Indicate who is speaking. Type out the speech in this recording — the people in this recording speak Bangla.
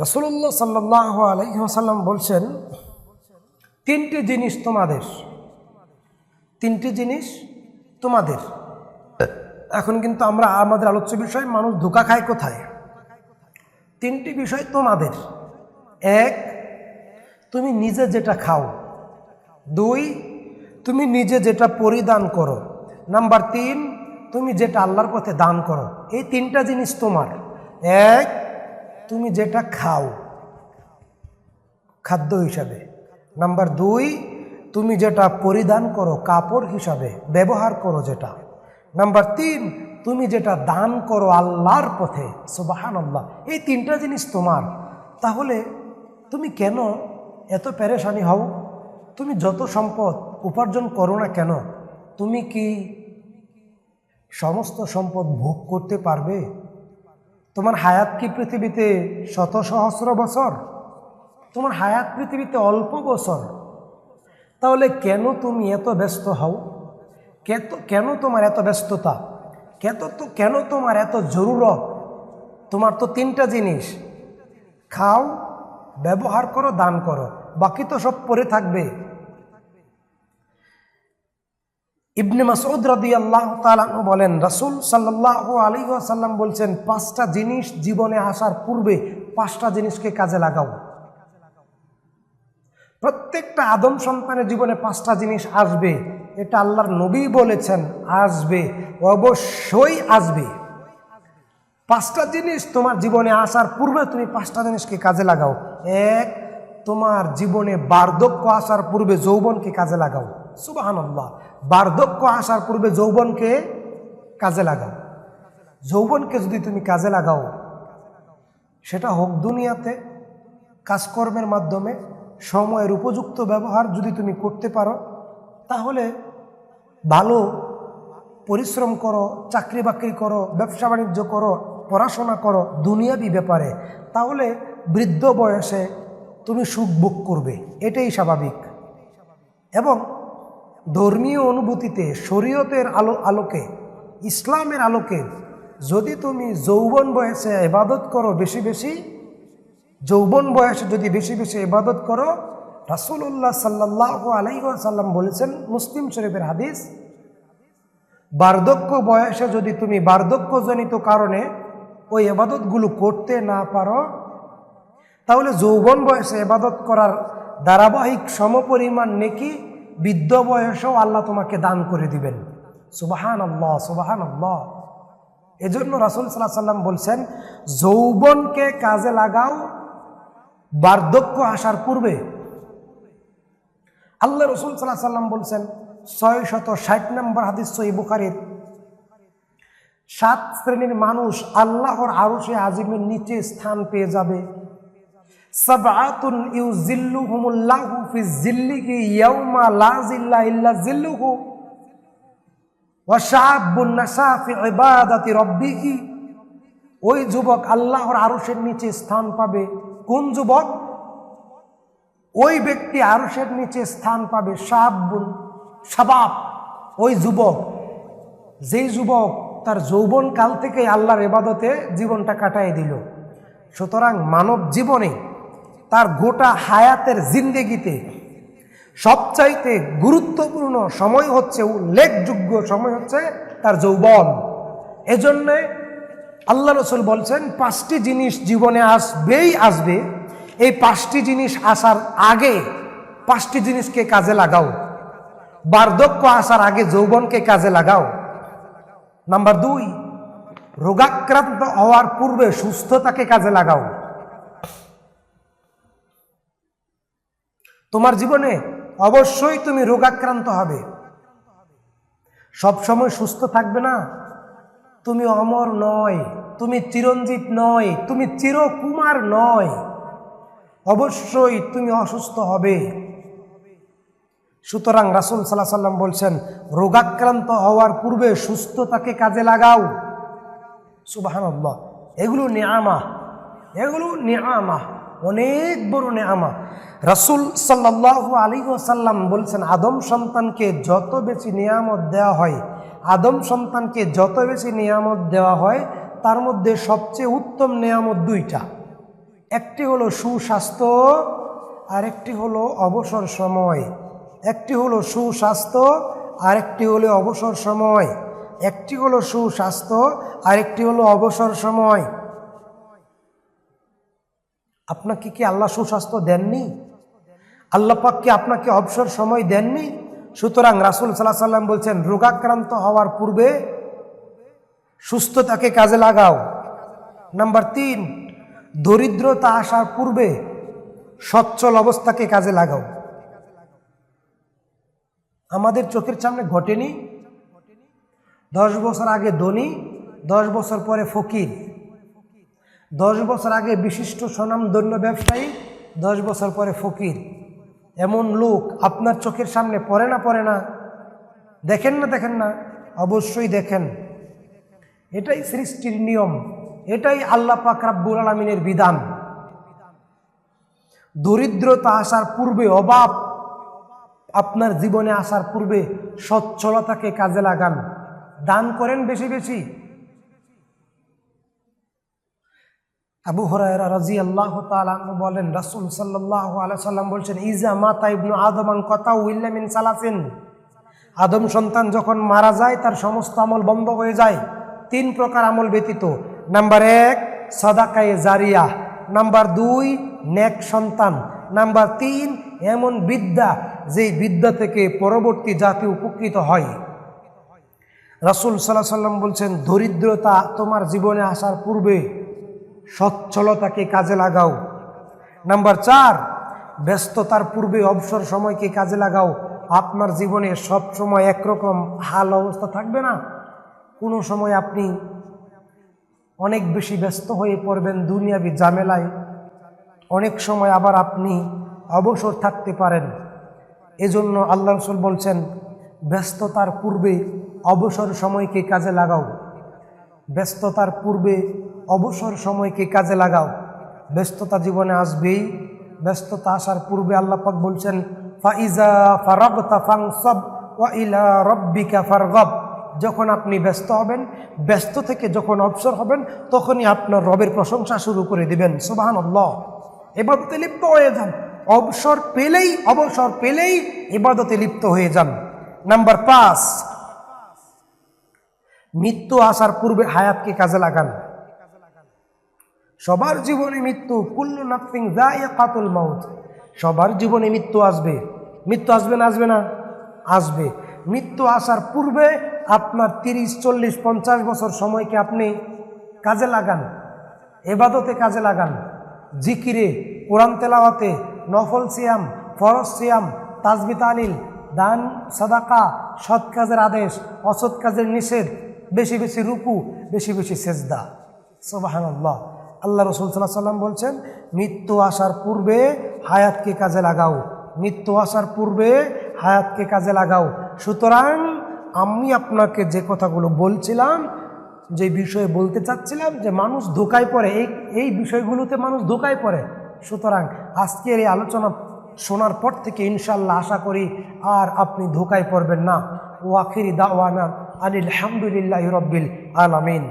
Speaker 1: রসুল্লাহ সাল্লাহ আলহিহাসাল্লাম বলছেন, তিনটি জিনিস তোমাদের। তিনটি জিনিস তোমাদের। এখন কিন্তু আমরা আমাদের আলোচ্য বিষয়, মানুষ ধোকা খায় কোথায়? তিনটি বিষয় তোমাদের। এক, তুমি নিজে যেটা খাও। দুই, তুমি নিজে যেটা পরিধান করো। নাম্বার তিন, তুমি যেটা আল্লাহর পথে দান করো। এই তিনটা জিনিস তোমার। এক তুমি যেটা খাও, খাদ্য হিসাবে। নাম্বার দুই, তুমি যেটা পরিধান করো, কাপড় হিসাবে, ব্যবহার করো যেটা। নাম্বার তিন, তুমি যেটা দান করো আল্লাহর পথে সুবাহান আল্লাহ এই তিনটা জিনিস তোমার। তাহলে তুমি কেন এত পেরেশানি হও? তুমি যত সম্পদ উপার্জন করো না কেন? তুমি কি সমস্ত সম্পদ ভোগ করতে পারবে? তোমার হায়াত কি পৃথিবীতে শত সহস্র বছর? তোমার হায়াত পৃথিবীতে অল্প বছর। তাহলে কেন তুমি এত ব্যস্ত হও? কেন তোমার এত ব্যস্ততা? কেত তো কেন তোমার এত জরুরত? তোমার তো তিনটা জিনিস। খাও, ব্যবহার করো, দান করো। বাকি তো সব পরে থাকবে। ইবনে মাসউদ রদি আল্লাহ বলেন, রাসুল সাল্লাহ আলী সাল্লাম বলছেন, পাঁচটা জিনিস জীবনে আসার পূর্বে পাঁচটা জিনিসকে কাজে লাগাও। প্রত্যেকটা আদম সন্তানের জীবনে পাঁচটা জিনিস আসবে, এটা আল্লাহর নবী বলেছেন, আসবে, অবশ্যই আসবে। পাঁচটা জিনিস তোমার জীবনে আসার পূর্বে তুমি পাঁচটা জিনিসকে কাজে লাগাও। এক, তোমার জীবনে বার্ধক্য আসার পূর্বে যৌবনকে কাজে লাগাও। সুবাহান্লাহ বার্ধক্য আসার পূর্বে যৌবনকে কাজে লাগাও। যৌবনকে যদি তুমি কাজে লাগাও, সেটা হোক দুনিয়াতে, কাজকর্মের মাধ্যমে, সময়ের উপযুক্ত ব্যবহার যদি তুমি করতে পারো, তাহলে ভালো পরিশ্রম করো, চাকরি বাকরি করো, ব্যবসা বাণিজ্য করো, পড়াশোনা করো, দুনিয়াবি ব্যাপারে, তাহলে বৃদ্ধ বয়সে তুমি সুখ ভোগ করবে। এটাই স্বাভাবিক। এবং ধর্মীয় অনুভূতিতে শরীয়তের আলো, আলোকে, ইসলামের আলোকে যদি তুমি যৌবন বয়সে এবাদত করো বেশি বেশি, যৌবন বয়সে যদি বেশি বেশি এবাদত করো রাসুল্লাহ সাল্লাহ আলাইসাল্লাম বলেছেন মুসলিম শরীফের হাদিস, বার্ধক্য বয়সে যদি তুমি বার্ধক্যজনিত কারণে ওই এবাদতগুলো করতে না পারো, তাহলে যৌবন বয়সে এবাদত করার ধারাবাহিক সমপরিমাণ নেকি বৃদ্ধ বয়সেও আল্লাহ তোমাকে দান করে দিবেন। সুবাহান আল্লাহ সুবাহান আল্লাহ এজন্য রাসুল সাল্লাহ সাল্লাম বলছেন, যৌবনকে কাজে লাগাও, বার্ধক্য আসার পূর্বে। আল্লাহ রসুল সাল্লাহ সাল্লাম বলছেন ছয় শত ষাট নম্বর হাদিস সই বুখারির, সাত শ্রেণির মানুষ আল্লাহর আরশে আজিমের নিচে স্থান পেয়ে যাবে। ওই যুবক আল্লাহর নিচে স্থান পাবে। কোন যুবক? ওই ব্যক্তি আরশের নিচে স্থান পাবে। শাহাবুন শাবাব, ওই যুবক। যেই যুবক তার যৌবন কাল থেকে আল্লাহর এবাদতে জীবনটা কাটাই দিল। সুতরাং মানব জীবনে তার গোটা হায়াতের জিন্দেগিতে সবচাইতে গুরুত্বপূর্ণ সময় হচ্ছে, উল্লেখযোগ্য সময় হচ্ছে তার যৌবন। এজন্যে আল্লাহ রসুল বলছেন, পাঁচটি জিনিস জীবনে আসবেই আসবে। এই পাঁচটি জিনিস আসার আগে পাঁচটি জিনিসকে কাজে লাগাও। বার্ধক্য আসার আগে যৌবনকে কাজে লাগাও। নাম্বার দুই, রোগাক্রান্ত হওয়ার পূর্বে সুস্থতাকে কাজে লাগাও। তোমার জীবনে অবশ্যই তুমি রোগাক্রান্ত হবে। সব সময় সুস্থ থাকবে না। তুমি অমর নয়, তুমি চিরঞ্জিত নয়, তুমি চিরকুমার নয়। অবশ্যই তুমি অসুস্থ হবে। সুতরাং রাসুল সাল্লাহ সাল্লাম বলছেন, রোগাক্রান্ত হওয়ার পূর্বে সুস্থতাকে কাজে লাগাও। সুবাহান এগুলো নেয়ামা। এগুলো নেয়ামা। অনেক বড় নেয়ামা। রাসুল সাল্লাহ আলী সাল্লাম বলছেন, আদম সন্তানকে যত বেশি নিয়ামত দেওয়া হয়, আদম সন্তানকে যত বেশি নিয়ামত দেওয়া হয়, তার মধ্যে সবচেয়ে উত্তম নিয়ামত দুইটা। একটি হলো সুস্বাস্থ্য আর একটি হলো অবসর সময়। একটি হলো সুস্বাস্থ্য আর একটি হলো অবসর সময়। একটি হলো সুস্বাস্থ্য আর একটি হলো অবসর সময়। আপনাকে কি আল্লাহ সুস্বাস্থ্য দেননি? আল্লাহ পাক কি আপনাকে অবসর সময় দেননি? সুতরাং রাসুল সাল্লাহ সাল্লাম বলছেন, রোগাক্রান্ত হওয়ার পূর্বে সুস্থতাকে কাজে লাগাও। নাম্বার তিন, দরিদ্রতা আসার পূর্বে সচ্ছল অবস্থাকে কাজে লাগাও। আমাদের চোখের সামনে ঘটেনি। দশ বছর আগে ধনী, দশ বছর পরে ফকির। দশ বছর আগে বিশিষ্ট স্বনামধন্য ব্যবসায়ী, দশ বছর পরে ফকির। এমন লোক আপনার চোখের সামনে পড়ে না পড়ে না? দেখেন না দেখেন না? অবশ্যই দেখেন। এটাই সৃষ্টির নিয়ম। এটাই আল্লাহ পাক রাব্বুল আলমিনের বিধান। দরিদ্রতা আসার পূর্বে, অভাব আপনার জীবনে আসার পূর্বে সচ্ছলতাকে কাজে লাগান। দান করেন বেশি বেশি। আবু হরায়রা রাজি আল্লাহ তালু বলেন, রাসুল সাল্লাহ আলাইসাল্লাম বলছেন, ইজা মাতা ইবনু আদমান কথা উইল্লামিন সালাসিন আদম সন্তান যখন মারা যায়, তার সমস্ত আমল বন্ধ হয়ে যায়। তিন প্রকার আমল ব্যতীত। নাম্বার এক, সাদাকায়ে জারিয়া। নাম্বার দুই, নেক সন্তান। নাম্বার তিন, এমন বিদ্যা যেই বিদ্যা থেকে পরবর্তী জাতি উপকৃত হয়। রাসুল সাল্লাহ সাল্লাম বলছেন, দরিদ্রতা তোমার জীবনে আসার পূর্বে সচ্ছলতাকে কাজে লাগাও। নাম্বার চার, ব্যস্ততার পূর্বে অবসর সময়কে কাজে লাগাও। আপনার জীবনে সব সময় একরকম হাল অবস্থা থাকবে না। কোনো সময় আপনি অনেক বেশি ব্যস্ত হয়ে পড়বেন দুনিয়াবি ঝামেলায়। অনেক সময় আবার আপনি অবসর থাকতে পারেন। এজন্য আল্লাহ রসুল বলছেন, ব্যস্ততার পূর্বে অবসর সময়কে কাজে লাগাও। ব্যস্ততার পূর্বে অবসর সময়কে কাজে লাগাও। ব্যস্ততা জীবনে আসবেই। ব্যস্ততা আসার পূর্বে আল্লাহ পাক বলছেন ফাংসব যখন আপনি ব্যস্ত হবেন, ব্যস্ত থেকে যখন অবসর হবেন, তখনই আপনার রবের প্রশংসা শুরু করে দিবেন। সুবাহান আল্লাহ এবাদতে লিপ্ত হয়ে যান। অবসর পেলেই অবসর পেলেই এবাদতে লিপ্ত হয়ে যান। নাম্বার পাঁচ, মৃত্যু আসার পূর্বে হায়াতকে কাজে লাগান। সবার জীবনে মৃত্যু, কুল্লু নাফিং কাতুল মাউথ সবার জীবনে মৃত্যু আসবে। মৃত্যু আসবে না আসবে না? আসবে। মৃত্যু আসার পূর্বে আপনার তিরিশ, চল্লিশ, পঞ্চাশ বছর সময়কে আপনি কাজে লাগান। এবাদতে কাজে লাগান। জিকিরে, কোরআন তেলাওয়াতে, নফল সিয়াম, ফরজ সিয়াম, তাজবি তালিল, দান, সাদাকা, সৎ কাজের আদেশ, অসৎ কাজের নিষেধ, বেশি বেশি রুকু, বেশি বেশি সেজদা। সোবাহান আল্লাহ রসুল সাল্লাহ সাল্লাম বলছেন, মৃত্যু আসার পূর্বে হায়াতকে কাজে লাগাও। মৃত্যু আসার পূর্বে হায়াতকে কাজে লাগাও। সুতরাং আমি আপনাকে যে কথাগুলো বলছিলাম, যে বিষয়ে বলতে চাচ্ছিলাম, যে মানুষ ধোকায় পড়ে, এই এই বিষয়গুলোতে মানুষ ধোকায় পড়ে। সুতরাং আজকের এই আলোচনা শোনার পর থেকে ইনশাল্লাহ আশা করি আর আপনি ধোকায় পড়বেন না। ও আখিরি দাওয়ানা আনিল হামদুলিল্লাহ রব্বিল আলামিন।